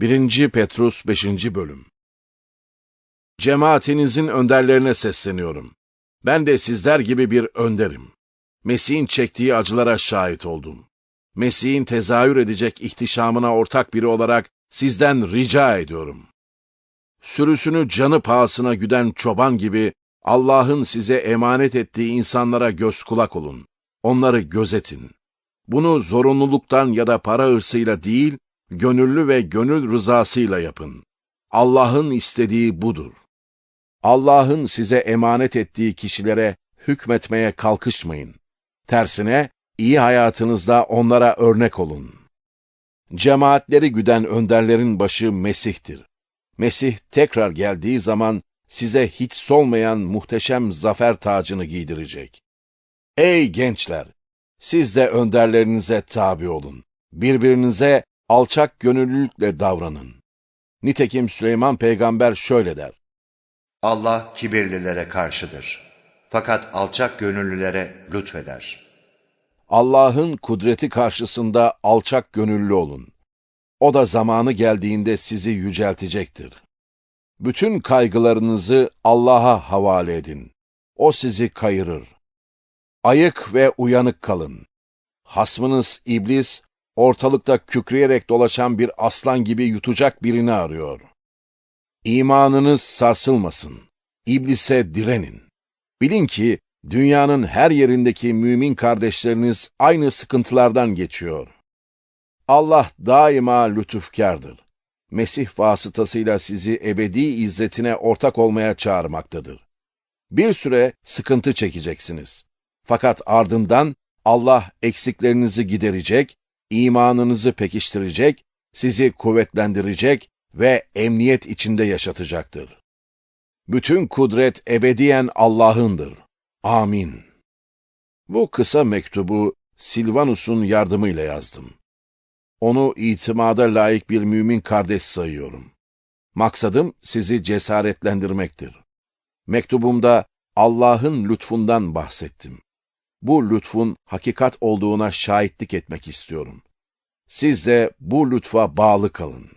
1. Petrus 5. Bölüm Cemaatinizin önderlerine sesleniyorum. Ben de sizler gibi bir önderim. Mesih'in çektiği acılara şahit oldum. Mesih'in tezahür edecek ihtişamına ortak biri olarak sizden rica ediyorum. Sürüsünü canı pahasına güden çoban gibi Allah'ın size emanet ettiği insanlara göz kulak olun. Onları gözetin. Bunu zorunluluktan ya da para hırsıyla değil, gönüllü ve gönül rızasıyla yapın. Allah'ın istediği budur. Allah'ın size emanet ettiği kişilere hükmetmeye kalkışmayın. Tersine iyi hayatınızda onlara örnek olun. Cemaatleri güden önderlerin başı Mesih'tir. Mesih tekrar geldiği zaman size hiç solmayan muhteşem zafer tacını giydirecek. Ey gençler! Siz de önderlerinize tabi olun. Birbirinize alçak gönüllülükle davranın. Nitekim Süleyman peygamber şöyle der. Allah kibirlilere karşıdır. Fakat alçak gönüllülere lütfeder. Allah'ın kudreti karşısında alçak gönüllü olun. O da zamanı geldiğinde sizi yüceltecektir. Bütün kaygılarınızı Allah'a havale edin. O sizi kayırır. Ayık ve uyanık kalın. Hasmınız iblis, ortalıkta kükreyerek dolaşan bir aslan gibi yutacak birini arıyor. İmanınız sarsılmasın. İblise direnin. Bilin ki dünyanın her yerindeki mümin kardeşleriniz aynı sıkıntılardan geçiyor. Allah daima lütufkardır. Mesih vasıtasıyla sizi ebedi izzetine ortak olmaya çağırmaktadır. Bir süre sıkıntı çekeceksiniz. Fakat ardından Allah eksiklerinizi giderecek, imanınızı pekiştirecek, sizi kuvvetlendirecek ve emniyet içinde yaşatacaktır. Bütün kudret ebediyen Allah'ındır. Amin. Bu kısa mektubu Silvanus'un yardımıyla yazdım. Onu itimada layık bir mümin kardeş sayıyorum. Maksadım sizi cesaretlendirmektir. Mektubumda Allah'ın lütfundan bahsettim. Bu lütfun hakikat olduğuna şahitlik etmek istiyorum. Siz de bu lütfa bağlı kalın.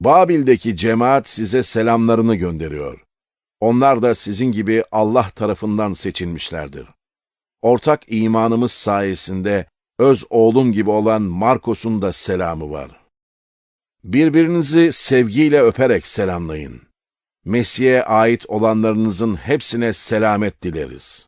Babil'deki cemaat size selamlarını gönderiyor. Onlar da sizin gibi Allah tarafından seçilmişlerdir. Ortak imanımız sayesinde öz oğlum gibi olan Markos'un da selamı var. Birbirinizi sevgiyle öperek selamlayın. Mesih'e ait olanlarınızın hepsine selamet dileriz.